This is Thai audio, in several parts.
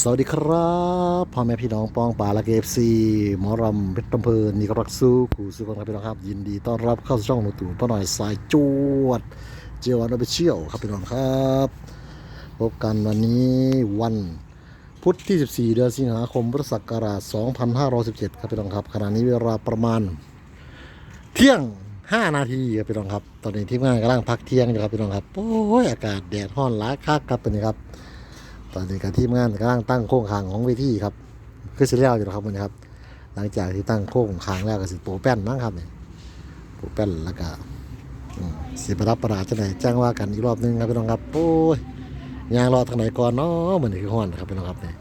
สวัสดีครับพ่อแม่พี่น้องปองป่าและเกฟซีหมอรำเพชรลำเพลินนี่ก็รักสู้ขู่สู้กันครับพี่น้องครับ ยินดีต้อนรับเข้าสู่ช่องหนูตู่พ่อหน่อยสายจวด เจียววันอไปเชี่ยวครับพี่น้องครับพบกันวันนี้วันพุธที่ 14 เดือนสิงหาคมพุทธศักราช 2517 ครับพี่น้องครับ ขณะนี้เวลาประมาณ เที่ยง 5 นาทีครับพี่น้องครับ ตอนนี้ทีมงานกำลังพักเที่ยงอยู่ครับพี่น้องครับโอ้ยอากาศแดดร้อนหลายคักครับตอนนี้ครับ ตอนนี้กับทีมงานกำลังตั้งโครงคางของเวทีครับคือสิแล้วอยู่นะครับวันนี้ครับ หลังจากที่ตั้งโครงคางแล้วก็สิโปะแป้นมั้งครับนี่โปะแป้นแล้วก็อืมสิไปรับประดาจะไหนแจ้งว่ากันอีกรอบหนึงครับพี่น้องครับโอ้ยยางรอทางไหนก่อนเนาะเหมือนคือฮ้อนครับพี่น้องครับนี่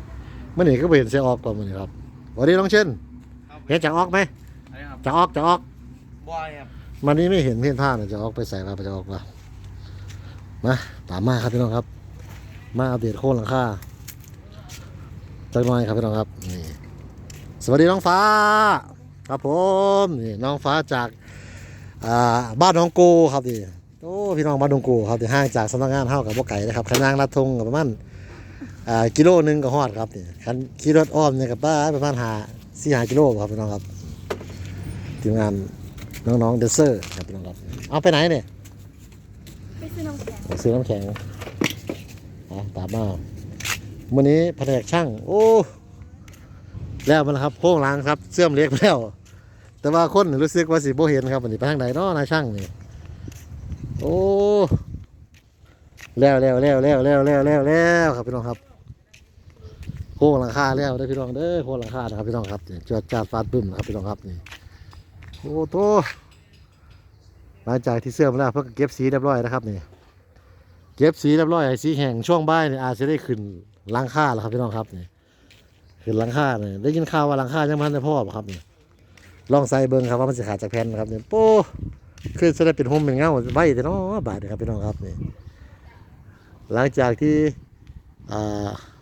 เมื่อนี้ก็ไปเห็นเสียออกก่อนมื่อนี้ครับสวัสดีน้องเช่นครับเห็นจะออกไหมอะไรครับจะออกจะออกบอยครับวันนี้ไม่เห็นเพี้ยนท่านะจะออกไปใส่มาไปจะออกว่ามาตามมาครับพี่น้องครับ มาอัปเดตโค่นหลังคาจักหน่อยครับพี่น้องครับนี่สวัสดีน้องฟ้า ครับผมนี่น้องฟ้าจากอ่าบ้านน้องโกครับนี่โอ้พี่น้องบ้านน้องโกครับที่ห่างจากสำนักงานเท่ากับบ่ไก่นะครับขนางลัดทงกับประมาณอ่ากิโลหนึงก็ฮอดครับนี่คันขี่รถอ้อมเนี่ยกับบ้านประมาณหาสี่หากิโลครับพี่น้องครับทีมงานน้องๆเดนเซอร์ครับพี่น้องครับเอาไปไหนเนี่ยไปซื้อน้ำแข็งไปซื้อน้ำแข็ง อะตามมาวันนี้แผนกช่าง โอ้ แล้วมันครับโค้งล้างครับ เสื่อมเล็กแล้ว แต่ว่าคนรู้สึกว่าสิโบเห็นครับวันนี้ไปทางไหนเนาะนายช่างนี่ โอ้แล้วแล้วแล้วแล้วแล้วแล้วแล้วแล้วครับพี่น้องครับโค้งหลังคาแล้วเด้พี่น้องเด้อโค้งหลังคานะครับพี่น้องครับจวดจาดฟาดบึ้มนะครับพี่น้องครับนี่โอ้โตหลังจากที่เสื่อมแล้วเพิ่งเก็บสีเรียบร้อยนะครับนี่ เก็บสีเรียบร้อยไอ้สีแห้งช่วงบ่ายนี่ยอาจจะได้ขึ้นหลังคาแล้วครับพี่น้องครับนี่ขึ้นหลังคาเนี่ยได้ยินข่าวว่าหลังคายังมันได้พ่อบ่ครับนี่ลองใส่เบิ้งครับว่ามันจะขาดจากแผ่นครับนี่โป้คือจะได้เป็นห่มเป็นเงาไว้แต่เนาะบาดเดีครับพี่น้องครับนี่หลังจากที่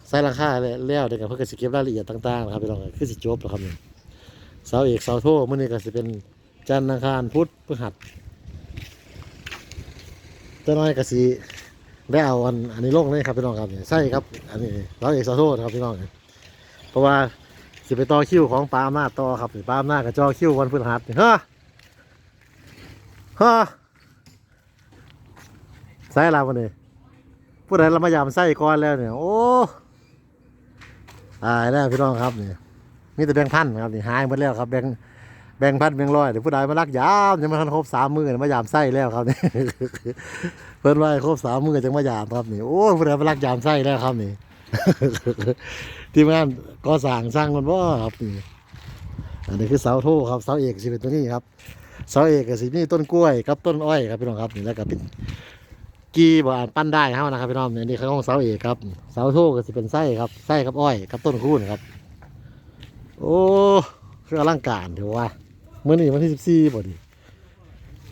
ใส่หลังคาแล้วเด็กเพื่อจะเก็บรายละเอียดต่างๆนะครับพี่น้องคือสิจบแล้วครับนี่เสาเอกเสาโทมื่อนี้ก็จะเป็นจันทร์อังคารพุธพฤหัสเจ้าน้อยก็สี ได้เอาอันอันนี้ลงเลยครับพี่น้องครับนี่ใช่ครับ อันนี้เสาเอกสาโทนะครับพี่น้องนี่เพราะว่าสิไปต่อคิวของปล์มหน้าต่อครับปล์มหน้ากับจอคิววันพฤหัสฮะฮะใส่เราวันนี้ผู้ใดเรามายามใส่ก่อนแล้วเนี่ยโอ้ตายแล้วพี่น้องครับเนี่ยมีแต่แบงค์พันครับนี่หายหมดแล้วครับแบงค์ แบงพันแบงร้อยเดี๋ยวผู้ใดมารักยามยังไม่ทันครบสามมือเนี่ยมายามไส้แล้วครับนี่เพิ่นว่าครบสามมือจังมายามครับนี่โอ้ผู้ใดมารักยามไส้แล้วครับนี่ทีมงานก่อสร้างสร้างมันว่าครับนี่อันนี้คือเสาโทครับเสาเอกสิเป็นตัวนี้ครับเสาเอกก็สิมีต้นกล้วยกับต้นอ้อยครับพี่น้องครับนี่แล้วก็เป็นกีบ่อ่านปั้นได้เฮานะครับพี่น้องอันนี่คือของเสาเอกครับเสาโทก็สิเป็นไส้ครับไส้กับอ้อยกับต้นคูนครับ โอ้คืออลังการถือว่า เมื่อนี้วันที่สิบสี่บ่ดิ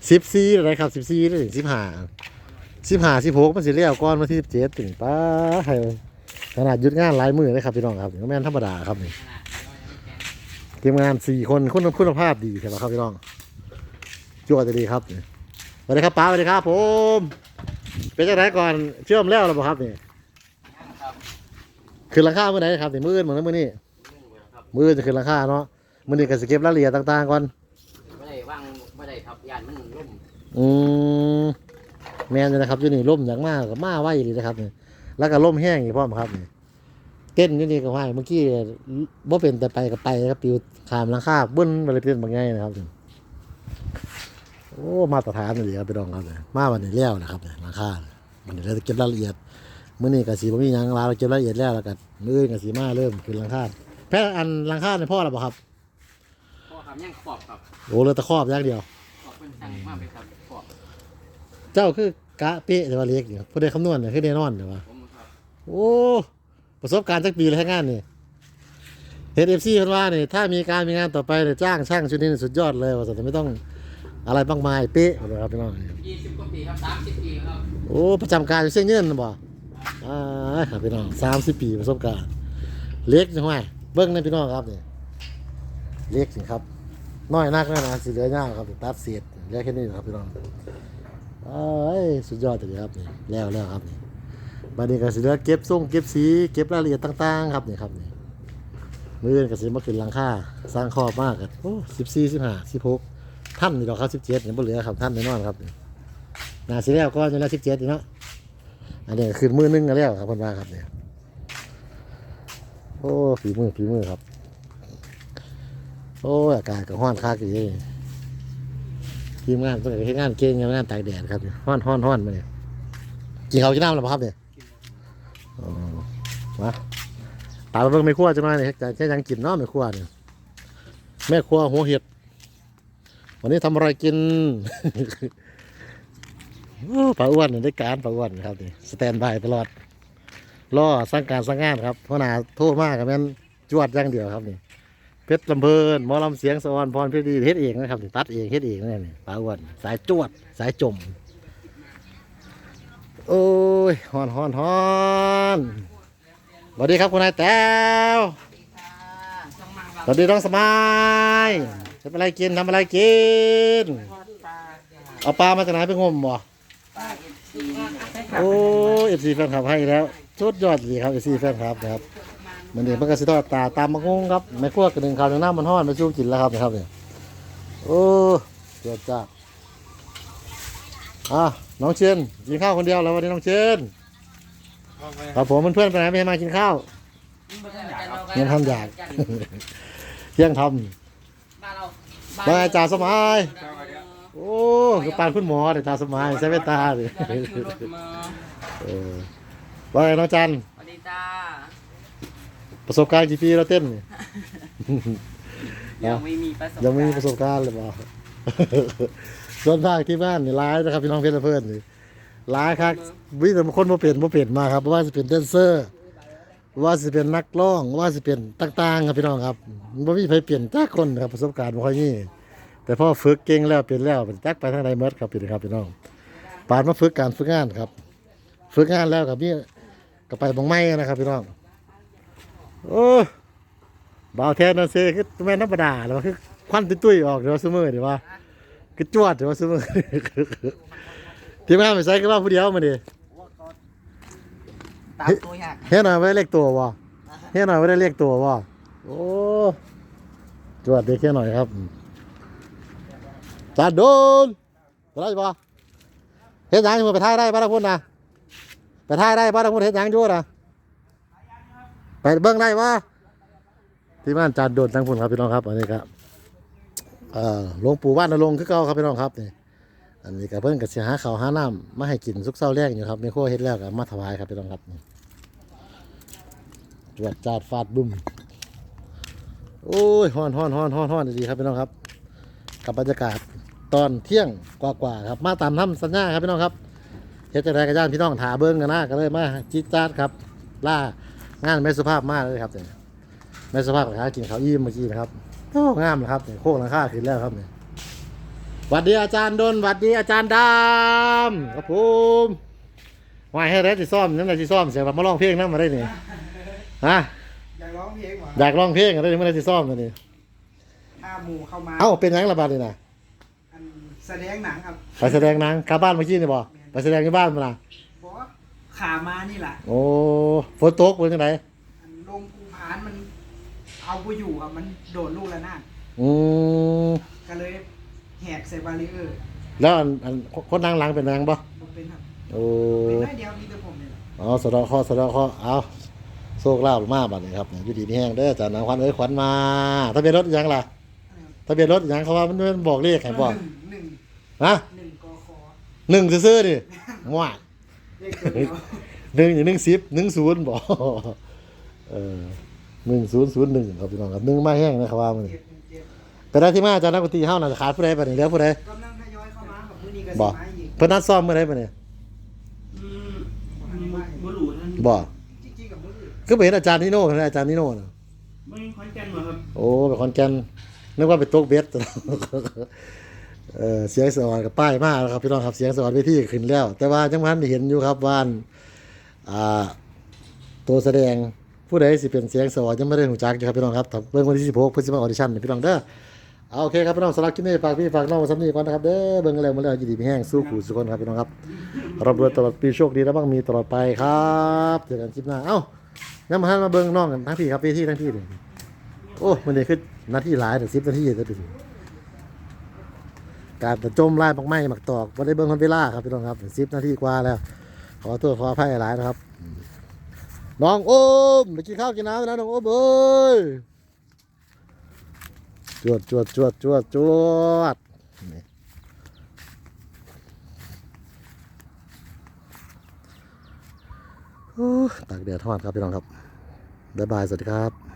สิบสี่อะไรครับสิบสี่ถึงสิบห้าสิบห้าสิบหกมันสิเลี้ยวก่อนวันที่สิบเจ็ดถึงป้าให้ขนาดยุดงานหลายมือเลยครับพี่น้องครับก็แม่นธรรมดาครับนี่ทีมงานสี่คนคุณคุณภาพดีใช่ไหมครับพี่น้องจวดจะดีครับสวัสดีครับป้าสวัสดีครับ ผม เป็นจังไงก่อนเชื่อมแล้วหรือเปล่าครับนี่ขึ้นราคาเมื่อไหร่ครับนี่มื่นเหมือนมื่อนี้มือจะขึ้นราคาเนาะมื่อนี้ก็สเก็บรายละเอียดต่างๆก่อน ไม่ได้ว่างไม่ได้ครับยานมันล่ม อืมแมนอยู่นะครับอยู่นี่ล่มอย่างมากกับมาไว้เลยนะครับนี่แล้วก็ล่มแห้งอีกพร้อมครับนี่เต้นอยู่นี่ก็ไหวเมื่อกี้บ่เป็นแต่ไปกับไปครับปิวขามหลังคาบึ้นมาเลยเป็นบางไงนะครับนี่โอ้มาตรฐานเลยครับพี่น้องครับนี่มาวันนี้แล้วนะครับนี่หลังคาวันนี้เราจะเก็บรายละเอียดมื้อนี้ก็สีบ่มีหยังลาเราเก็บรายละเอียดแล้วแล้วก็มื้ออื่นก็สีมาเริ่มขึ้นหลังคาแพ้อันหลังคาในพ่อแล้วบ่ครับพ่อครับย่างขอบครับโอ้เรือตะครอบอย่างเดียวขอบเป็นสั่งมากเลยครับขอบ เจ้าคือกะเป๊ะแต่ว่าเล็กอยู่ผู้ใดคำนวณเนี่ยคือแน่นอนเดี๋ยวว่าผมครับโอ้ประสบการณ์จักปีเลยทั้งงานนี่เฮดเอฟซีเพิ่นว่านี่ถ้ามีการมีงานต่อไปเนี่ยจ้างช่างชุดนี้นี่สุดยอดเลยว่าแต่ไม่ต้องอะไรมากมายเป๊ะนะครับพี่น้องยี่สิบกว่าปีครับสามสิบปีครับโอ้ประจำการอยู่เชียงเงินนะบ่อ่าครับพี่น้องสามสิบปีประสบการณ์เล็กจังไงเบิ้งในพี่น้องครับนี่เล็กสิครับน้อยนักนะนะสิเหลือยาวครับตัดเศษเหลือแค่นี้ครับพี่น้อง เอ้ยสุดยอดเลยครับนี่แล้วแล้วครับนี่บัดนี้ก็สิเหลือเก็บส่งเก็บสีเก็บรายละเอียดต่างๆ ครับนี่ครับนี่มือนี้ก็สิมาขึ้นหลังคาสร้างครอบมากกันโอ้14 15 16ท่านนี่ดอกครับ17เนี่ยบ่เหลือครับท่านแน่นอนครับนี่นาสิแล้วก็จะแล้ว17นี่เนาะอันนี้ก็ขึ้นมือหนึงก็แล้วครับเพิ่นว่าครับเนี่ยโอ้ฝีมือฝีมือครับ โอ้อากาศก็ร้อนคักอยู่ ทีมงานเพิ่นก็เฮ็ดงานเก่งงานตากแดดครับร้อนร้อนร้อนมาเนี่ยกินข้าวกินน้ำแล้วบ่ครับเนี่ยอ๋อมาตามไปเบิ่งแม่ครัวจังหน่อยนี่จะจะยังกินเนาะแม่ครัวเนี่ยแม่ครัวหัวเห็ด วันนี้ทำอะไรกิน โอ้ป้าอ้วนนี่ได้การป้าอ้วนครับนี่สแตนบายตลอด รอสร้างการสร้างงานครับเพราะหนาโทษมากครับแม่นจวดอย่างเดียวครับนี่ เพชรลำเพลินหมอลำเสียงสวรรค์พรเพชรดีเฮ็ดเองนะครับตัดเองเฮ็ดเองนั่นนี่ปลาอ้วนสายจวดสายจม โอ้ยฮอนฮอนฮอนสวัสดีครับคุณนายแต้วสวัสดีน้องสมายทำอะไรกินทำอะไรกิน เอาปลามาจากไหนไปงมบ่โอ้เอฟซีแฟนคลับให้แล้วสุดยอดเลยครับเอฟซีแฟนคลับนะครับ มันเด็กมันก็สิทอดตาตามมะงงครับแม่ครัวกระดึงข้าวในน้ำมันห้อนมาสู้กินแล้วครับนะครับเนี่ยโอ้เดือดจ้าอะน้องเชนกินข้าวคนเดียวแล้ววันนี้น้องเชนครับผมเพื่อนๆไปไหนไม่ให้มากินข้าวยังทำอยากเที่ยงทบ้านเราำมาอาจารย์สมัยโอ้คือปานคุณหมอเดี๋ยวตาสมัยใส่แว่นตาเลยบ้านเราคิวรถมาเออว่าไงน้องจันสวัสดีจ้า ประสบการณ์กี่ปีแล้วเต้นนี่ ยังไม่มีประสบยังไม่มีประสบการณ์เลยบ่ส่วนภาคที่บ้านนี่ร้ายนะครับพี่น้องเพชรเพื่อนนี่ร้ายครับวิแต่คนบ่เปลี่ยนบ่เปลี่ยนมาครับว่าจะเป็นแดนเซอร์ว่าจะเป็นนักร้องว่าจะเป็นต่างๆครับพี่น้องครับบ่มีใครเปลี่ยนจักคนครับประสบการณ์บ่ค่อยมีแต่พอฝึกเก่งแล้วเป็นแล้วเป็นจักไปทางใดเมดครับพี่ครับพี่น้องปานมาฝึกการฝึกงานครับ ฝึกงานแล้วกับนี่ก็ไปบางไม้นะครับพี่น้อง โอ้บ่าวแทนนั่นเซ่คือแม่นธรรมดาแล้วคือควันตุ้ยๆออกเดี๋ยวซุมื้อเดี๋ยวว่าคือจวดเดี๋ยวว่าซุมื้อทีมงานไปใส่ก็ว่าผู้เดียวมาดิตามตัวยากเฮ็ดหน่อยไม่ได้เรียกตัวบ่เฮ็ดหน่อยไม่ได้เรียกตัวบ่โอ้จวดเด็กแค่หน่อยครับจานโดนไปได้บ่เฮ็ดหยังอยู่ไปท่ายได้บ่ล่ะพุ่นนะไปท่ายได้บ่ล่ะพุ่นเฮ็ดหยังอยู่น่ะไป เบิ่งได้บ่ที่บ้านจานโดนทั้งพุ่นครับพี่น้องครับอันนี้ครับเอ่อหลวงปู่บ้านนรงค์คือเก่าครับพี่น้องครับนี่อันนี้ก็เพิ่นก็สิหาเข้าหาน้ำมาให้กินสุกเช้าแรกอยู่ครับม่ครัวเฮ็ดแล้วก็มาถวายครับพี่น้องครับนี่จวดจาดฟาดบึ้มโอ้ยฮ้อนฮ้อนฮ้อนฮ้อนฮ้อนดีครับพี่น้องครับ กับบรรยากาศตอนเที่ยงกว่าๆครับมาตามทำสัญญาครับพี่น้องครับเฮ็ดจังไดกับย่านพี่น้องถาเบิ้งกันหนะก็เลยมาจิตจาดครับล่า งานแม่สุภาพมากเลยครับเนี่ยแม่สุภาพหากินข้าวอิ่มเมื่อกี้นะครับโอ้งามนะครับเนี่ยโค้งหลังคาขึ้นแล้วครับเนี่ยหวัดดีอาจารย์ดนหวัดดีอาจารย์ดำครับผมวายให้ได้ที่ซ่อมนั่นแหละที่ซ่อมเสียงมาร้องเพลงนั่นมาได้เนี่ยฮะอยากร้องเพลงหวะอยากร้องเพลงอะไรไม่ได้ที่ซ่อมตัวนี้ถ้าหมู่เข้ามาเอ้าเป็นหยังระบาดเลยนะอันแสดงหนังครับไปแสดงหนังกลับบ้านเมื่อกี้นี่บ่ไปแสดงที่บ้านมาละบอกว่า ขามานี่แหละโอ้ฝนตกเป็นจังไดอันลงภูพานมันเอาไปอยู่ครับมันโดดลูกละนาดอืมก็เลยแหกใส่บาริเออร์แล้วอันอันคนนั่งหลังเป็นหยังบ่บ่เป็นครับโอ้เป็นน้อยเดียวมีแต่ผมนี่แหละอ๋อสะเดอข้อสะเดอข้อเอาโชคลาภมาบัดนี้ครับอยู่ดีมีแห้งเด้อจานนางควันเอ้ยขวัญมาทะเบียนรถอีหยังล่ะทะเบียนรถอีหยังเขาว่ามันมันบอกเลขให้บอกหนึ่งหนึ่งฮะหนึ่งกคหนึ่งซื่อๆดิง่ว หนึ่งอย่างหนึ่งสิบหนึ่งศูนย์บอกเออหนึ่งศูนย์ศูนย์หนึ่งครับพี่น้องครับหนึ่งมาแห้งนะครับว่ามันเจ็ดหนึ่งเจ็ดแต่ได้ที่มาอาจารย์นักดนตรีเฮาน่ะขาดผู้ใดบัดนี้เหลือผู้ใดกำลังทยอยเข้ามาแบบมื้อนี้ก็บ่สิมาอีกเพิ่นนัดซ้อมเมื่อใดบัดนี้อืมบ่รู้นั่นบ่จริงๆกับมื้ออื่นคือไปเห็นอาจารย์นิโน่เห็นอาจารย์นิโน่น่ะมันขอนแก่นบ่ครับโอ้ไปขอนแก่นนึกว่าไปตกเบ็ด เออเสียงสวรรค์กับป้ายมากแล้วครับพี่น้องครับเสียงสวรรค์เวทีขึ้นแล้ว แต่ว่าจังหวัดเห็นอยู่ครับว่าอันอ่าตัวแสดงผู้ใดสิเป็นเสียงสวรรค์ยังไม่ได้หูจักอยู่ครับพี่น้องครับเบิ่งวันที่16พฤศจิกายนออดิชั่นนะพี่น้องเด้อเอาโอเคครับพี่น้องสำหรับคลิปนี้ฝากพี่ฝากน้องไว้สำนีก่อนนะครับเด้อเบิ่งแล้วมาแล้วยินดีมีแห้งสู้ขู่สุกคนครับพี่น้องครับรับรวยตลอดปีโชคดีและบ้างมีตลอดไปครับเจอกันคลิปหน้าเอ้างั้นมาให้มาเบิ่งน้องกันทั้งพี่ครับพี่ที่ทั้งพี่เลยโอ้มันนี่คือนาทีหลายแต่สิบนาทีจะถึง การต่จมไล่ปักไม้หมักตอกว่าได้เบิ่งคนเวลาครับพี่น้องครับสิบนาทีกว่าแล้ว ขอตัวขออภัยหลายนะครับ น้องโอมไปกินข้าวกินน้ำนะน้องโอมเอ้ยจวดจวดจวดจวดจวดตากแดดทอดครับพี่น้องครับบ๊ายบายสวัสดีครับ